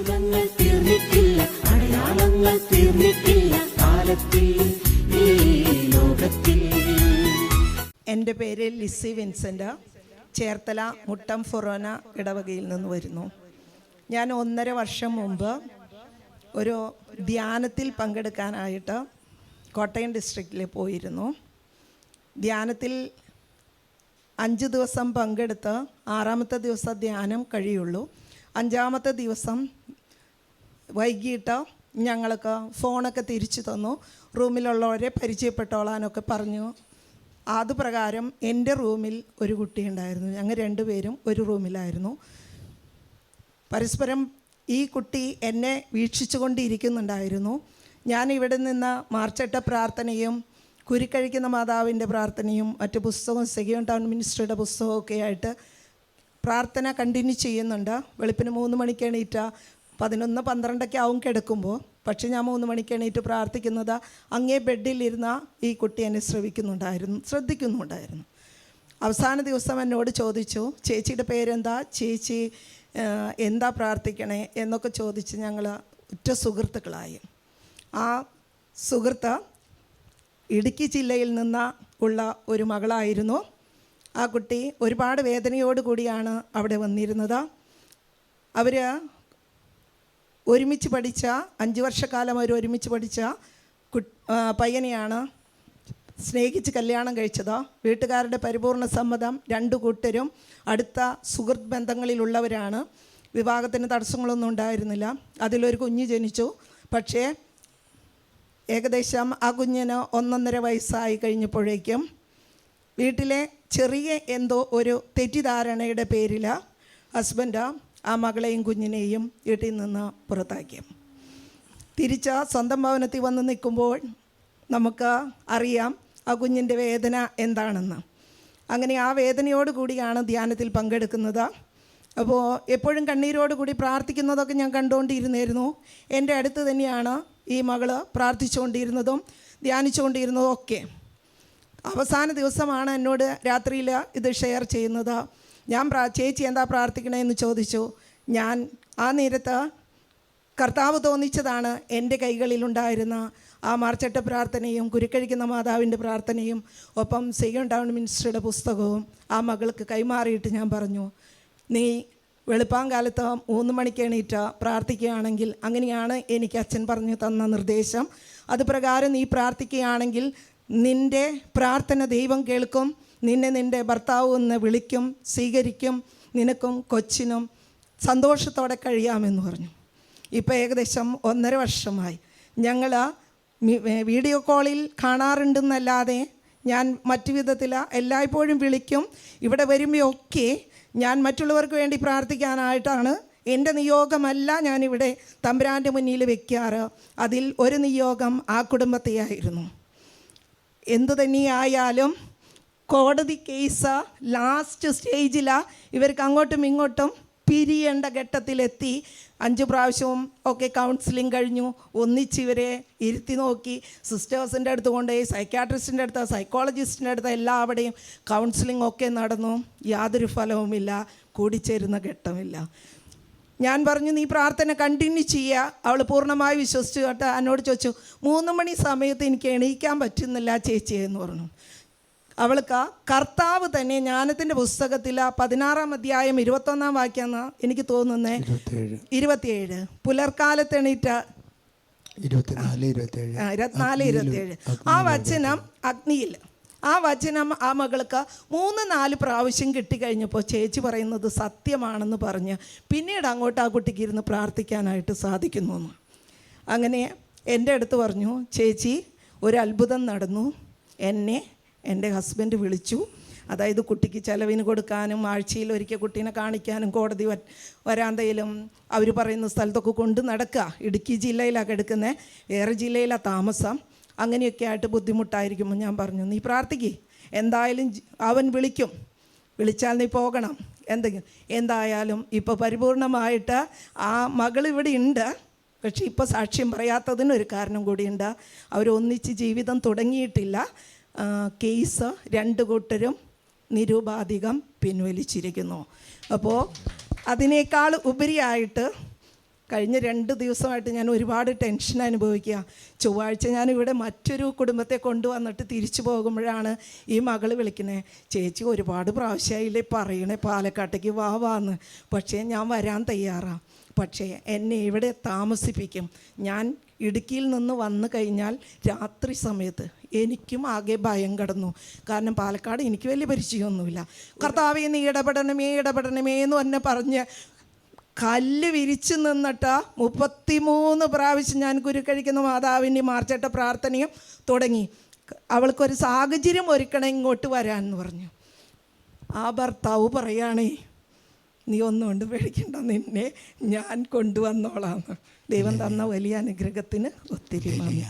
അത്ഭുതങ്ങൾ എന്റെ പേര് ലിസി വിൻസെന്റ്. ചേർത്തല മുട്ടം ഫൊറോന ഇടവകയിൽ നിന്ന് വരുന്നു. ഞാൻ ഒന്നര വർഷം മുമ്പ് ഒരു ധ്യാനത്തിൽ പങ്കെടുക്കാനായിട്ട് കോട്ടയം ഡിസ്ട്രിക്റ്റിൽ പോയിരുന്നു. ധ്യാനത്തിൽ അഞ്ച് ദിവസം പങ്കെടുത്ത് ആറാമത്തെ ദിവസം ധ്യാനം കഴിയുള്ളൂ. അഞ്ചാമത്തെ ദിവസം വൈകിട്ട് ഞങ്ങൾക്ക് ഫോണൊക്കെ തിരിച്ചു തന്നു. റൂമിലുള്ളവരെ പരിചയപ്പെട്ടോളാനൊക്കെ പറഞ്ഞു. അതുപ്രകാരം എന്റെ റൂമിൽ ഒരു കുട്ടി ഉണ്ടായിരുന്നു. ഞങ്ങൾ രണ്ടുപേരും ഒരു റൂമിലായിരുന്നു. പരസ്പരം ഈ കുട്ടി എന്നെ വീക്ഷിച്ചുകൊണ്ടിരിക്കുന്നുണ്ടായിരുന്നു. ഞാൻ ഇവിടെ നിന്ന് മാർച്ചട്ട പ്രാർത്ഥനയും കുരുക്കഴിക്കുന്ന മാതാവിന്റെ പ്രാർത്ഥനയും മറ്റു പുസ്തകവും സെഗിയോൺ ടൗൺ മിനിസ്റ്ററുടെ പുസ്തകമൊക്കെ ആയിട്ട് പ്രാർത്ഥന കണ്ടിന്യൂ ചെയ്യുന്നുണ്ട്. വെളുപ്പിന് മൂന്ന് മണിക്ക് എണീറ്റ. പതിനൊന്ന് പന്ത്രണ്ടൊക്കെ ആവും കിടക്കുമ്പോൾ പക്ഷെ ഞാൻ മൂന്ന് മണിക്ക് എണീറ്റ് പ്രാർത്ഥിക്കുന്നത് അങ്ങേ ബെഡിലിരുന്ന ഈ കുട്ടി എന്നെ ശ്രവിക്കുന്നുണ്ടായിരുന്നു ശ്രദ്ധിക്കുന്നുണ്ടായിരുന്നു. അവസാന ദിവസം എന്നോട് ചോദിച്ചു ചേച്ചിയുടെ പേരെന്താ? ചേച്ചി എന്താ പ്രാർത്ഥിക്കണേ? എന്നൊക്കെ ചോദിച്ച് ഞങ്ങൾ ഉറ്റ സുഹൃത്തുക്കളായി. ആ സുഹൃത്ത് ഇടുക്കി ജില്ലയിൽ നിന്ന് ഉള്ള ഒരു മകളായിരുന്നു. ആ കുട്ടി ഒരുപാട് വേദനയോട് കൂടിയാണ് അവിടെ വന്നിരുന്നത്. അവർ ഒരുമിച്ച് പഠിച്ച അഞ്ച് വർഷക്കാലം അവർ ഒരുമിച്ച് പഠിച്ച പയ്യനെയാണ് സ്നേഹിച്ച് കല്യാണം കഴിച്ചത്. വീട്ടുകാരുടെ പരിപൂർണ സമ്മതം രണ്ടു കൂട്ടരും അടുത്ത സുഹൃത്ത് ബന്ധങ്ങളിലുള്ളവരാണ്. വിവാഹത്തിന് തടസ്സങ്ങളൊന്നും ഉണ്ടായിരുന്നില്ല. അതിലൊരു കുഞ്ഞ് ജനിച്ചു. പക്ഷേ ഏകദേശം ആ കുഞ്ഞിന് ഒന്നൊന്നര വയസ്സായി കഴിഞ്ഞപ്പോഴേക്കും വീട്ടിലെ ചെറിയ എന്തോ ഒരു തെറ്റിദ്ധാരണയുടെ പേരിൽ ഹസ്ബൻഡ് ആ മകളെയും കുഞ്ഞിനെയും വീട്ടിൽ നിന്ന് പുറത്താക്കി. തിരിച്ച സ്വന്തം ഭവനത്തിൽ വന്ന് നിൽക്കുമ്പോൾ നമുക്ക് അറിയാം ആ കുഞ്ഞിന്റെ വേദന എന്താണെന്ന്. അങ്ങനെ ആ വേദനയോട് കൂടിയാണ് ധ്യാനത്തിൽ പങ്കെടുക്കുന്നത്. അപ്പോൾ എപ്പോഴും കണ്ണീരോട് കൂടി പ്രാർത്ഥിക്കുന്നതൊക്കെ ഞാൻ കണ്ടുകൊണ്ടിരുന്നായിരുന്നു. എന്റെ അടുത്ത് തന്നെയാണ് ഈ മകൾ പ്രാർത്ഥിച്ചുകൊണ്ടിരുന്നതും ധ്യാനിച്ചുകൊണ്ടിരുന്നതും ഒക്കെ. അവസാന ദിവസമാണ് എന്നോട് രാത്രിയിൽ ഇത് ഷെയർ ചെയ്യുന്നത്. ഞാൻ പ്രാ ചേച്ചി എന്താ പ്രാർത്ഥിക്കണേന്ന് ചോദിച്ചു. ഞാൻ ആ നേരത്ത് കർത്താവ് തോന്നിച്ചതാണ് എന്റെ കൈകളിലുണ്ടായിരുന്ന ആ മാർച്ചട്ട പ്രാർത്ഥനയും കുരുക്കഴിക്കുന്ന മാതാവിന്റെ പ്രാർത്ഥനയും ഒപ്പം സെയ്യൺ ടൗൺ മിനിസ്റ്ററുടെ പുസ്തകവും ആ മകൾക്ക് കൈമാറിയിട്ട് ഞാൻ പറഞ്ഞു നീ വെളുപ്പാങ്കാലത്ത് മൂന്ന് മണിക്ക് എണീറ്റ പ്രാർത്ഥിക്കുകയാണെങ്കിൽ അങ്ങനെയാണ് എനിക്ക് അച്ഛൻ പറഞ്ഞു തന്ന നിർദ്ദേശം. അത് പ്രകാരം നീ പ്രാർത്ഥിക്കുകയാണെങ്കിൽ നിന്റെ പ്രാർത്ഥന ദൈവം കേൾക്കും. നിന്നെ നിന്റെ ഭർത്താവ് എന്ന് വിളിക്കും സ്വീകരിക്കും നിനക്കും കൊച്ചിനും സന്തോഷത്തോടെ കഴിയാമെന്ന് പറഞ്ഞു. ഇപ്പോൾ ഏകദേശം ഒന്നര വർഷമായി. ഞങ്ങൾ വീഡിയോ കോളിൽ കാണാറുണ്ടെന്നല്ലാതെ ഞാൻ മറ്റു വിധത്തിൽ എല്ലായ്പ്പോഴും വിളിക്കും. ഇവിടെ വരുമ്പോഴൊക്കെ ഞാൻ മറ്റുള്ളവർക്ക് വേണ്ടി പ്രാർത്ഥിക്കാനായിട്ടാണ് എന്റെ നിയോഗമല്ല ഞാനിവിടെ തമ്പുരാന്റെ മുന്നിൽ വെക്കാറ്. അതിൽ ഒരു നിയോഗം ആ കുടുംബത്തെയായിരുന്നു. എന്തു തന്നെയായാലും കോടതി കേസാ ലാസ്റ്റ് സ്റ്റേജിലാണ് ഇവർക്ക് അങ്ങോട്ടും ഇങ്ങോട്ടും പിരിയേണ്ട ഘട്ടത്തിലെത്തി. അഞ്ച് പ്രാവശ്യവും ഒക്കെ കൗൺസിലിംഗ് കഴിഞ്ഞു. ഒന്നിച്ച് ഇവരെ ഇരുത്തി നോക്കി. സിസ്റ്റേഴ്സിന്റെ അടുത്ത് കൊണ്ടുപോയി സൈക്കാട്രിസ്റ്റിന്റെ അടുത്ത് സൈക്കോളജിസ്റ്റിന്റെ അടുത്ത് എല്ലാവിടെയും കൗൺസിലിംഗ് ഒക്കെ നടന്നു. യാതൊരു ഫലവുമില്ല കൂടിച്ചേരുന്ന ഘട്ടമില്ല. ഞാൻ പറഞ്ഞു നീ പ്രാർത്ഥന കണ്ടിന്യൂ ചെയ്യുക അവൾ പൂർണമായി വിശ്വസിച്ചു കേട്ടോ. എന്നോട് ചോദിച്ചു മൂന്ന് മണി സമയത്ത് എനിക്ക് എണീക്കാൻ പറ്റുന്നില്ല ചേച്ചി എന്ന് പറഞ്ഞു. അവൾക്ക് കർത്താവ് തന്നെ ജ്ഞാനത്തിന്റെ പുസ്തകത്തിൽ പതിനാറാം അധ്യായം ഇരുപത്തൊന്നാം വാക്യാന്ന് എനിക്ക് തോന്നുന്നേ. ഇരുപത്തിയേഴ്. പുലർക്കാലത്ത് എണീറ്റ ഇരുപത്തിനാല് ആ, ഇരുപത്തിനാല് ഇരുപത്തിയേഴ്. ആ വചനം അഗ്നിയിൽ. ആ വചനം ആ മകൾക്ക് മൂന്ന് നാല് പ്രാവശ്യം കിട്ടിക്കഴിഞ്ഞപ്പോൾ ചേച്ചി പറയുന്നത് സത്യമാണെന്ന് പറഞ്ഞ് പിന്നീട് അങ്ങോട്ട് ആ കുട്ടിക്ക് ഇരുന്ന് പ്രാർത്ഥിക്കാനായിട്ട് സാധിക്കുന്നു അങ്ങനെ എന്റെ അടുത്ത് പറഞ്ഞു ചേച്ചി ഒരു അത്ഭുതം നടന്നു. എന്നെ എന്റെ ഹസ്ബൻഡ് വിളിച്ചു. അതായത് കുട്ടിക്ക് ചെലവിന് കൊടുക്കാനും ആഴ്ചയിൽ ഒരിക്കൽ കുട്ടീനെ കാണിക്കാനും കോടതി വരാന്തയിലും അവർ പറയുന്ന സ്ഥലത്തൊക്കെ കൊണ്ട് നടക്കുക. ഇടുക്കി ജില്ലയിലാണ് കിടക്കുന്നത് വേറെ ജില്ലയിലാണ് താമസം. അങ്ങനെയൊക്കെ ആയിട്ട് ബുദ്ധിമുട്ടായിരിക്കുമ്പോൾ ഞാൻ പറഞ്ഞു നീ പ്രാർത്ഥിക്കേ. എന്തായാലും അവൻ വിളിക്കും. വിളിച്ചാൽ നീ പോകണം. എന്തെങ്കിലും. എന്തായാലും ഇപ്പോൾ പരിപൂർണമായിട്ട് ആ മകൾ ഇവിടെ ഉണ്ട്. പക്ഷേ ഇപ്പോൾ സാക്ഷ്യം പറയാത്തതിനൊരു കാരണം കൂടിയുണ്ട്. അവരൊന്നിച്ച് ജീവിതം തുടങ്ങിയിട്ടില്ല. കേസ് രണ്ട് കൂട്ടരും നിരുപാധികം പിൻവലിച്ചിരിക്കുന്നു. അപ്പോൾ അതിനേക്കാൾ ഉപരിയായിട്ട് കഴിഞ്ഞ രണ്ട് ദിവസമായിട്ട് ഞാൻ ഒരുപാട് ടെൻഷൻ അനുഭവിക്കുക. ചൊവ്വാഴ്ച ഞാൻ ഇവിടെ മറ്റൊരു കുടുംബത്തെ കൊണ്ടുവന്നിട്ട് തിരിച്ചു പോകുമ്പോഴാണ് ഈ മകൾ വിളിക്കുന്നത് ചേച്ചി ഒരുപാട് പ്രാവശ്യമായില്ലേ പറയണേ പാലക്കാട്ടേക്ക് വാ വാന്ന്. പക്ഷേ ഞാൻ വരാൻ തയ്യാറാണ് പക്ഷേ എന്നെ ഇവിടെ താമസിപ്പിക്കും. ഞാൻ ഇടുക്കിയിൽ നിന്ന് വന്നു കഴിഞ്ഞാൽ രാത്രി സമയത്ത് എനിക്കും ആകെ ഭയം കടന്നു. കാരണം പാലക്കാട് എനിക്ക് വലിയ പരിചയമൊന്നുമില്ല. കർത്താവെ നീ ഇടപെടണമേ ഇടപെടണമേ എന്ന് തന്നെ പറഞ്ഞ് കല്ല് വിരിച്ചു നിന്നിട്ട് മുപ്പത്തിമൂന്ന് പ്രാവശ്യം ഞാൻ കുരുക്കഴിക്കുന്ന മാതാവിന്റെ മാർച്ചട്ട പ്രാർത്ഥനയും തുടങ്ങി. അവൾക്കൊരു സാഹചര്യം ഒരുക്കണം ഇങ്ങോട്ട് വരാൻ എന്ന് പറഞ്ഞു. ആ ഭർത്താവ് പറയുകയാണേ നീ ഒന്നുകൊണ്ട് പേടിക്കണ്ട നിന്നെ ഞാൻ കൊണ്ടുവന്നോളാന്ന്. ദൈവം തന്ന വലിയ അനുഗ്രഹത്തിന് ഒത്തിരി നന്ദി.